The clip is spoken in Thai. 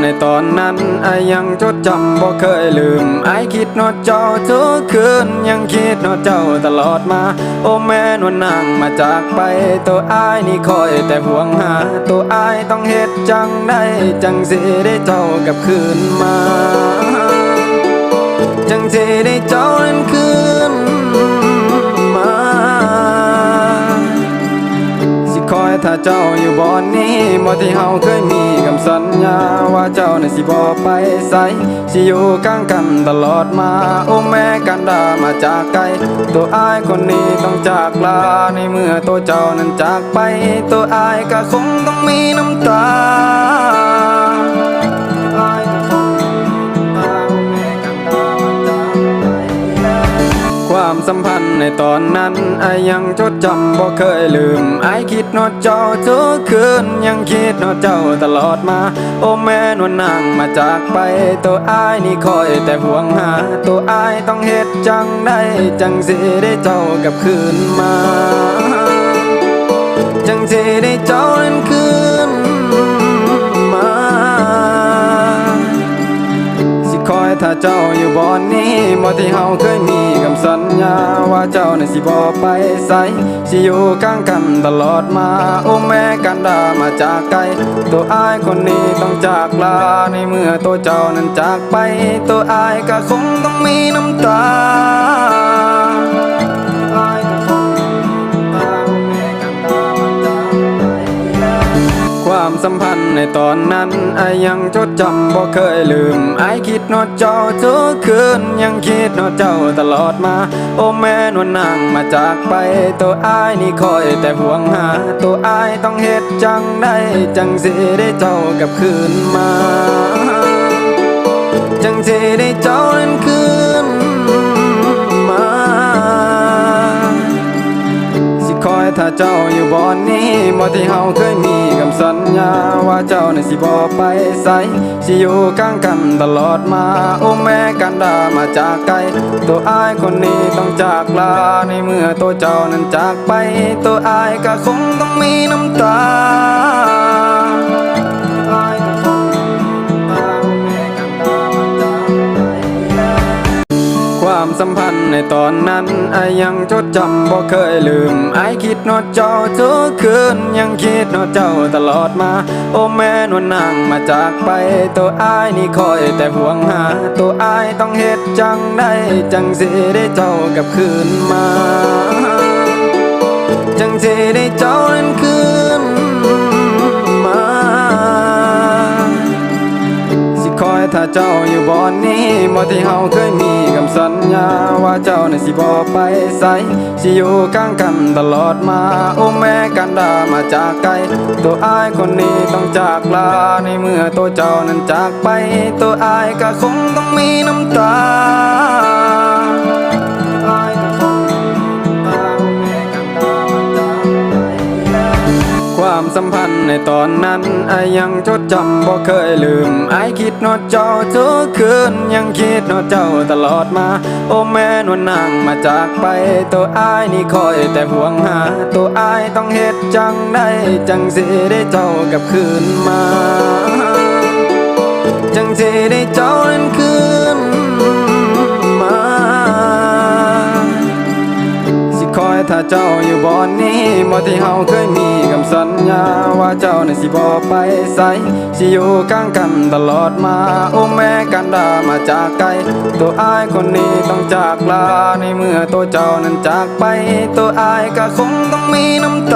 ในตอนนั้นไอยังจดจำบ่เคยลืมไอคิดนอดเจ้าทุกคืนยังคิดนอดเจ้าตลอดมา โอ้แม่นวลนางมาจากไป ตัวไอนี่คอยแต่ห่วงหา ตัวไอต้องเฮ็ดจังได้จังสิได้เจ้ากลับคืนมา จังสิได้เจ้า ถ้าเจ้าอยู่บ่อนนี้บ่ที่เฮาเคยมีคำสัญญาว่าเจ้าน่ะสิบ่ไปไสสิอยู่ข้างกันตลอดมา โอ้แม่กันดามาจากไกล ตัวอายคนนี้ต้องจากลาในเมื่อตัวเจ้านั้นจากไป ตัวอายก็คงต้องมีน้ำตา สัมพันธ์ในตอนนั้นไอยังจดจำบ่เคยลืมไอคิดนอดเจ้าทุกคืนยังคิดนอดเจ้าตลอดมา โอ้แม่นวลนางมาจากไป ตัวไอนี่คอยแต่ห่วงหา ตัวไอต้องเฮ็ดจังได้จังสิได้เจ้ากับคืนมา จังสิได้เจ้านั้นคืน ถ้าเจ้าอยู่บ่อนนี้บ่ที่เฮาเคยมีคำสัญญา ว่าเจ้าน่ะสิบ่ไปไสสิอยู่ข้างกันตลอดมา โอ้แม่กันดามาจากไกล ตัวอายคนนี้ต้องจากลา ในเมื่อตัวเจ้านั้นจากไป ตัวอายก็คงต้องมีน้ำตา สัมพันธ์ในตอนนั้นไอยังจดจำบ่เคยลืมไอคิดนอดเจ้าทุกคืนยังคิดนอดเจ้าตลอดมา โอ้แม่นวลนางมาจากไป ตัวไอนี่คอยแต่ห่วงหา ตัวไอต้องเฮ็ดจังได้จังสิได้เจ้ากับคืนมา จังสิได้เจ้านั้นคืน ถ้าเจ้าอยู่บ่อนนี้บ่ที่เฮาเคยมีคำสัญญา ว่าเจ้าน่ะสิบ่ไปไสสิอยู่ข้างกันตลอดมา โอ้แม่กันดามาจากไกล ตัวอายคนนี้ต้องจากลา ในเมื่อตัวเจ้านั้นจากไป ตัวอายก็คงต้องมีน้ำตา ตอนนั้นไอยังจดจำบ่เคยลืมไอคิดนอดเจ้าทุกคืนยังคิดนอดเจ้าตลอดมา โอ้แม่นวลนางมาจากไป ตัวไอนี่คอยแต่ห่วงหา ตัวไอต้องเฮ็ดจังได้จังสิได้เจ้ากับคืนมา จังสิได้เจ้านั้นคืน เจ้าอยู่บ่อนนี้บ่ที่เฮาเคยมีคำสัญญาว่าเจ้าน่ะสิบ่ไปไสสิอยู่ข้างกันตลอดมาโอ้แม่กันดามาจากไกลตัวอายคนนี้ต้องจากลาในเมื่อตัวเจ้านั้นจากไป ตัวอายก็คงต้องมีน้ำตา ตอนนั้นไอยังจดจำบ่เคยลืมไอคิดนอดเจ้าทุกคืนยังคิดนอดเจ้าตลอดมา โอ้แม่นวลนางมาจากไป ตัวไอนี่คอยแต่ห่วงหา ตัวไอต้องเฮ็ดจังได้จังสิได้เจ้ากับคืนมา จังสิได้เจ้านั้นคื ถ้าเจ้าอยู่บ่อนนี้บ่ที่เฮาเคยมีคำสัญญา ว่าเจ้าน่ะสิบ่ไปไสสิอยู่ข้างกันตลอดมา โอ้แม่กันดามาจากไกล ตัวอายคนนี้ต้องจากลาในเมื่อตัวเจ้านั้นจากไป ตัวอายก็คงต้องมีน้ำตา